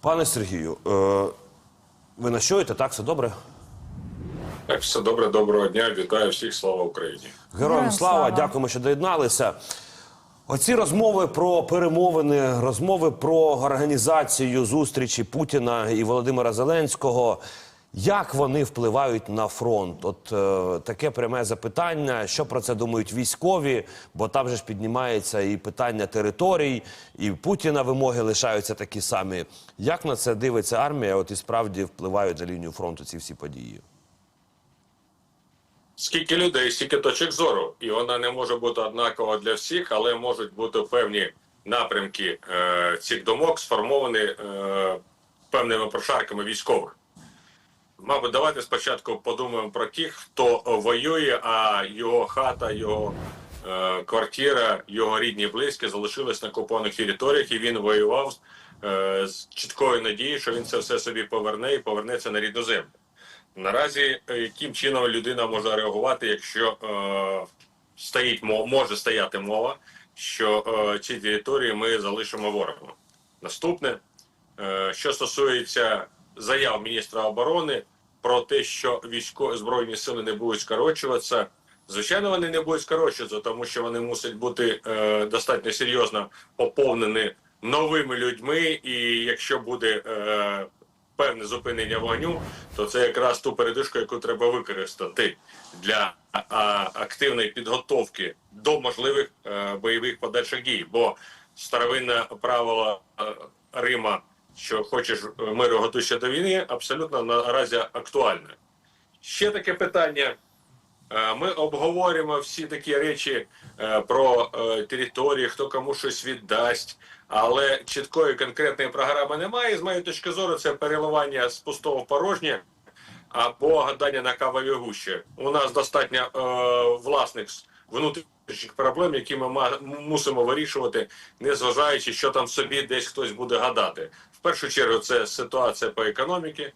Пане Сергію, е, ви нас чуєте? Так, все добре? Так, все добре, доброго дня. Вітаю всіх. Слава Україні. Героям Героям слава, слава. дякуємо, що доєдналися. Оці розмови про перемовини, розмови про організацію зустрічі Путіна і Володимира Зеленського. Як вони впливають на фронт? От е, таке пряме запитання. Що про це думають військові? Бо там же ж піднімається і питання територій, і Путіна вимоги лишаються такі самі. Як на це дивиться армія? От і справді впливають на лінію фронту ці всі події? Скільки людей, стільки точок зору, і вона не може бути однакова для всіх, але можуть бути певні напрямки е, цих думок сформовані е, певними прошарками військових. Мабуть, давайте спочатку подумаємо про тих, хто воює, а його хата, його е, квартира, його рідні близькі залишились на окупованих територіях, і він воював е, з чіткою надією, що він це все собі поверне і повернеться на рідну землю. Наразі е, яким чином людина може реагувати, якщо е, стоїть мо- може стояти мова, що е, ці території ми залишимо ворогу. Наступне, е, що стосується заяв міністра оборони про те, що військові збройні сили не будуть скорочуватися. Звичайно, вони не будуть скорочуватися, тому що вони мусять бути е, достатньо серйозно поповнені новими людьми, і якщо буде е, певне зупинення вогню, то це якраз ту передишку, яку треба використати для а, активної підготовки до можливих е, бойових подальших дій. Бо старовинне правило е, Рима, що хочеш миру, готуйся до війни, абсолютно наразі актуальне. Ще таке питання. Е, Ми обговорюємо всі такі речі е, про е, території, хто кому щось віддасть, але чіткої конкретної програми немає. З моєї точки зору, це переливання з пустого в порожнє або гадання на кавові гущі. У нас достатньо е, власних внутрішніх проблем, які ми мусимо вирішувати, не зважаючи, що там собі десь хтось буде гадати. В першу чергу, це ситуація по економіці.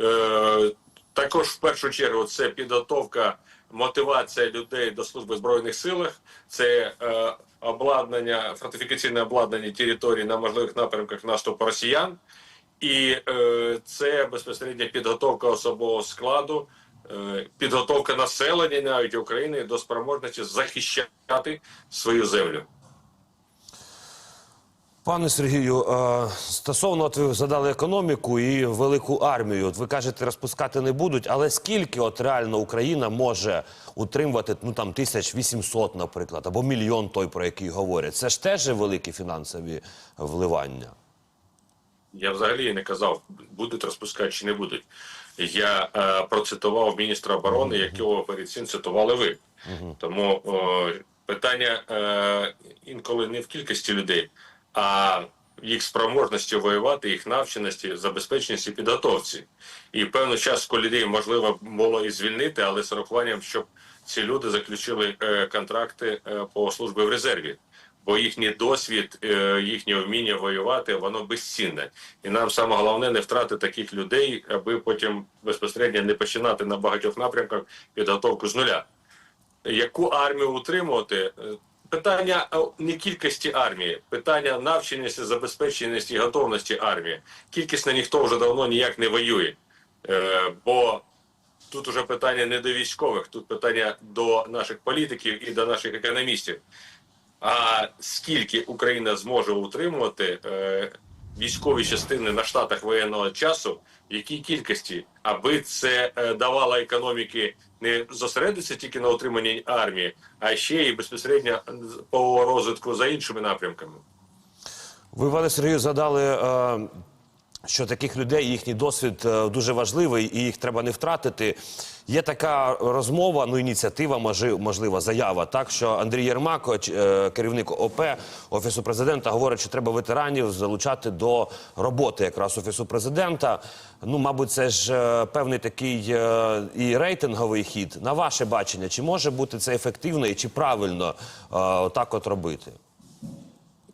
Е, також в першу чергу це підготовка, мотивація людей до служби в збройних силах, це е, обладнання, фортифікаційне обладнання території на можливих напрямках наступу росіян, і е, це безпосередньо підготовка особового складу, підготовка населення навіть України до спроможності захищати свою землю. Пане Сергію, е, стосовно от ви задали економіку і велику армію. От ви кажете, розпускати не будуть, але скільки от реально Україна може утримувати ну там 1800, наприклад, або мільйон той, про який говорять? Це ж теж великі фінансові вливання. Я взагалі не казав, будуть розпускати чи не будуть. Я е, процитував міністра оборони, якого перед цим цитували ви. Тому е, питання е, інколи не в кількості людей, а їх спроможності воювати, їх навченості, забезпеченості підготовці. І певну частку людей можливо було і звільнити, але з урахуванням, щоб ці люди заключили е, контракти е, по службі в резерві бо їхній досвід, е, їхнє вміння воювати, воно безцінне. І нам саме головне не втрати таких людей, аби потім безпосередньо не починати на багатьох напрямках підготовку з нуля. Яку армію утримувати? Е, Питання не кількості армії, питання навченості, забезпеченості і готовності армії. Кількісно ніхто вже давно ніяк не воює. Е, бо тут уже питання не до військових, тут питання до наших політиків і до наших економістів. А скільки Україна зможе утримувати е, військові частини на штатах воєнного часу, в якій кількості, аби це е, давало економіки не зосередитися тільки на утриманні армії, а ще й безпосередньо по розвитку за іншими напрямками. Ви, пане Сергію, задали, е, що таких людей їхній досвід е, дуже важливий і їх треба не втратити. Є така розмова, ну ініціатива, можлива заява, так що Андрій Єрмак, е, керівник ОП офісу президента, говорить, що треба ветеранів залучати до роботи якраз офісу президента. Ну, мабуть, це ж е, певний такий і рейтинговий хід. На ваше бачення, чи може бути це ефективно і чи правильно отак от робити?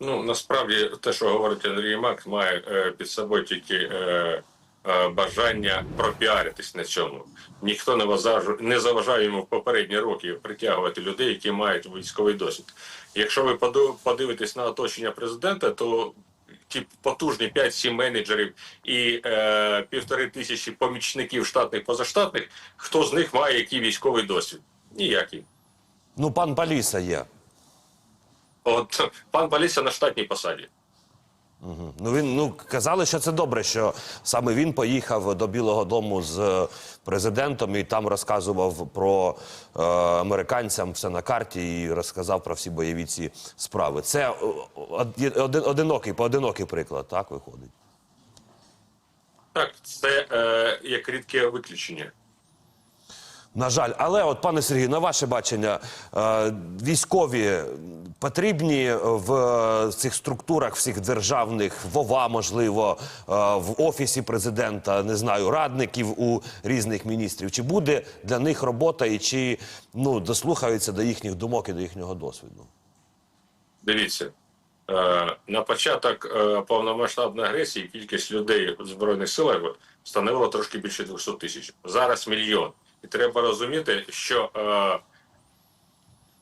Ну насправді те, що говорить Андрій Мак, має е, під собою тільки е, е, бажання пропіаритись на цьому. Ніхто не вважає, не заважає йому в попередні роки притягувати людей, які мають військовий досвід. Якщо ви подивитесь на оточення президента, то ті потужні 5-7 менеджерів і е, півтори тисячі помічників штатних позаштатних, хто з них має який військовий досвід? Ніякий. Ну, пан Баліса є. От пан Баліса на штатній посаді. Ну він ну казали, що це добре, що саме він поїхав до Білого Дому з е, президентом і там розказував про е, американцям все на карті і розказав про всі бойові ці справи. Це е, один, одинокий, поодинокий приклад, так виходить. Так, це е, як рідке виключення. На жаль, але от пане Сергію, на ваше бачення, е, військові потрібні в цих структурах всіх державних, в ОВА, можливо, е, в офісі президента, не знаю, радників у різних міністрів. Чи буде для них робота і чи ну дослухаються до їхніх думок і до їхнього досвіду? Дивіться, е, на початок повномасштабної агресії кількість людей в Збройних силах становила трошки більше 200 тисяч. Зараз мільйон. І треба розуміти, що е,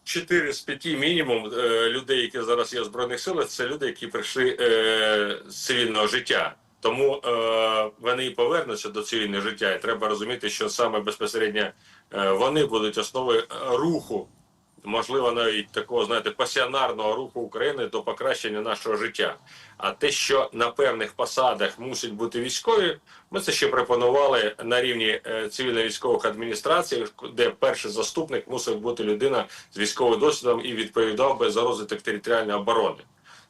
4 з 5 мінімум е, людей, які зараз є в Збройних силах, це люди, які прийшли е, з цивільного життя. Тому е, вони і повернуться до цивільного життя. І треба розуміти, що саме безпосередньо е, вони будуть основою руху можливо, навіть такого, знаєте, пасіонарного руху України до покращення нашого життя. А те, що на певних посадах мусять бути військові, ми це ще пропонували на рівні е, цивільно-військових адміністрацій, де перший заступник мусив бути людина з військовим досвідом і відповідав би за розвиток територіальної оборони.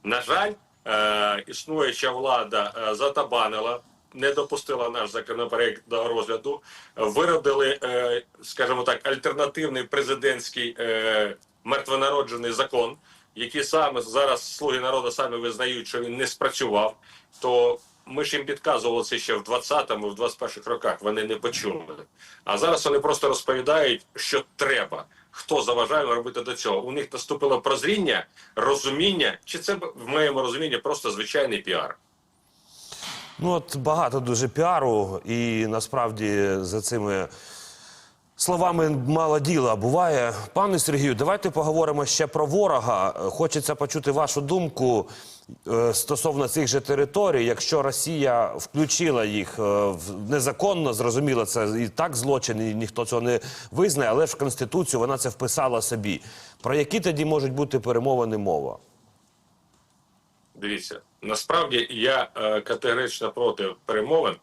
На жаль, е, існуюча влада е, затабанила. Не допустила наш законопроект до розгляду, виробили, е, скажімо так, альтернативний президентський е, мертвонароджений закон, який саме зараз слуги народу самі визнають, що він не спрацював. То ми ж їм підказували це ще в 20-му, в 21-х роках. Вони не почули. А зараз вони просто розповідають, що треба. Хто заважає робити до цього? У них наступило прозріння, розуміння, чи це в моєму розумінні просто звичайний піар. Ну от багато дуже піару, і насправді за цими словами мало діла буває. Пане Сергію, давайте поговоримо ще про ворога. Хочеться почути вашу думку е, стосовно цих же територій. Якщо Росія включила їх е, незаконно, зрозуміло, це і так злочин, і ніхто цього не визнає, але ж в Конституцію вона це вписала собі. Про які тоді можуть бути перемовини мова? Дивіться, насправді я е, категорично проти перемовин,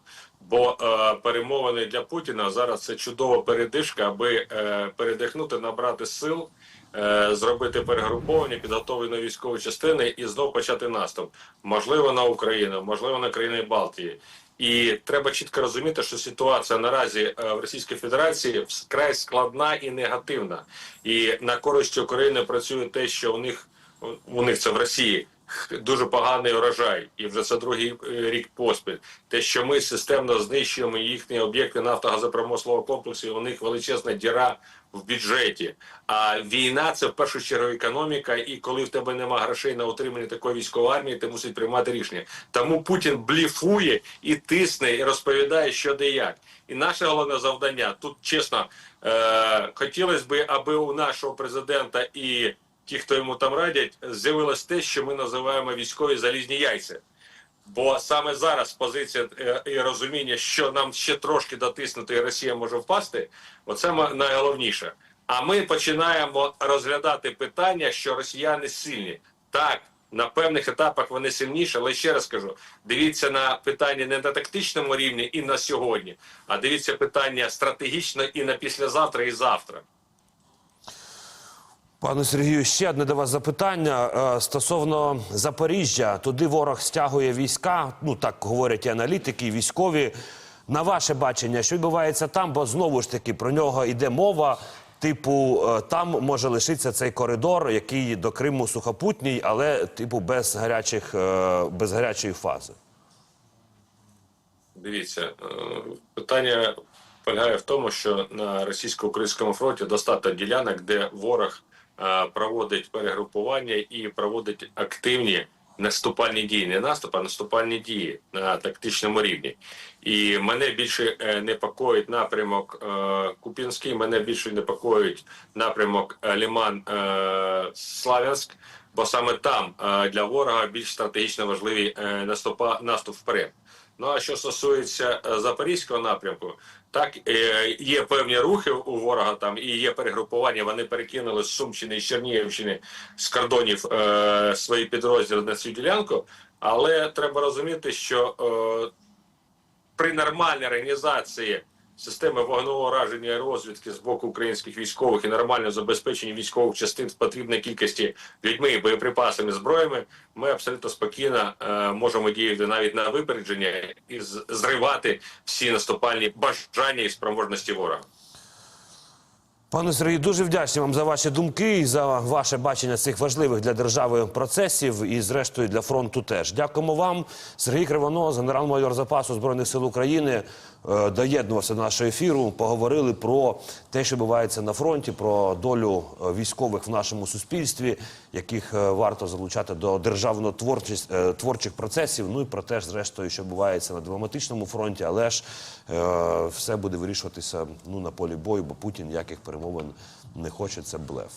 бо е, перемовини для Путіна зараз це чудова передишка, аби е, передихнути, набрати сил, зробити перегруповання, підготовлені військові частини і знов почати наступ. Можливо, на Україну, можливо, на країни Балтії. І треба чітко розуміти, що ситуація наразі в Російській Федерації вкрай складна і негативна. І на користь України працює те, що у них у них це в Росії дуже поганий урожай, і вже це другий е, рік поспіль. Те, що ми системно знищуємо їхні об'єкти нафтогазопромислового комплексу, і у них величезна діра в бюджеті. А війна це в першу чергу економіка. І коли в тебе нема грошей на утримання такої військової армії, ти мусить приймати рішення. Тому Путін бліфує і тисне, і розповідає, що де як. І наше головне завдання тут чесно е- хотілося б, аби у нашого президента і ті, хто йому там радять, з'явилось те, що ми називаємо військові залізні яйця. Бо саме зараз позиція е, і розуміння, що нам ще трошки дотиснути, і Росія може впасти, оце найголовніше. А ми починаємо розглядати питання, що росіяни сильні. Так, на певних етапах вони сильніші, але ще раз кажу: дивіться на питання не на тактичному рівні і на сьогодні, а дивіться питання стратегічно і на післязавтра, і завтра. Пане Сергію, ще одне до вас запитання Е, стосовно Запоріжжя. Туди ворог стягує війська. Ну так говорять і аналітики, і військові. На ваше бачення, що відбувається там? Бо знову ж таки про нього йде мова. Типу, е, там може лишитися цей коридор, який до Криму сухопутній, але типу без гарячих е, без гарячої фази. Дивіться, питання полягає в тому, що на російсько-українському фронті достатньо ділянок, де ворог проводить перегрупування і проводить активні наступальні дії. Не наступ, а наступальні дії на тактичному рівні. І мене більше е, непокоїть напрямок е, Купінський, мене більше непокоїть напрямок е, Ліман е, Славянськ. бо саме там е, для ворога більш стратегічно важливий е, наступа, наступ вперед. Ну а що стосується е, запорізького напрямку, так е, є певні рухи у ворога там і є перегрупування. Вони перекинули з Сумщини і Чернігівщини з кордонів е, свої підрозділи на цю ділянку. Але треба розуміти, що е, при нормальній організації системи вогневого ураження і розвідки з боку українських військових і нормальному забезпеченні військових частин в потрібній кількості людьми, боєприпасами, зброями, ми абсолютно спокійно е, можемо діяти навіть на випередження і зривати всі наступальні бажання і спроможності ворога. Пане Сергію, дуже вдячні вам за ваші думки і за ваше бачення цих важливих для держави процесів і, зрештою, для фронту теж. Дякуємо вам. Сергій Кривонос, генерал-майор запасу збройних сил України, доєднувався до нашого ефіру. Поговорили про те, що відбувається на фронті, про долю е, військових в нашому суспільстві, яких е, варто залучати до державно-творчих творчих процесів. Ну і про те, зрештою, що відбувається на дипломатичному фронті, але ж е, все буде вирішуватися ну на полі бою, бо Путін ніяких перемовин не хоче. Це блеф.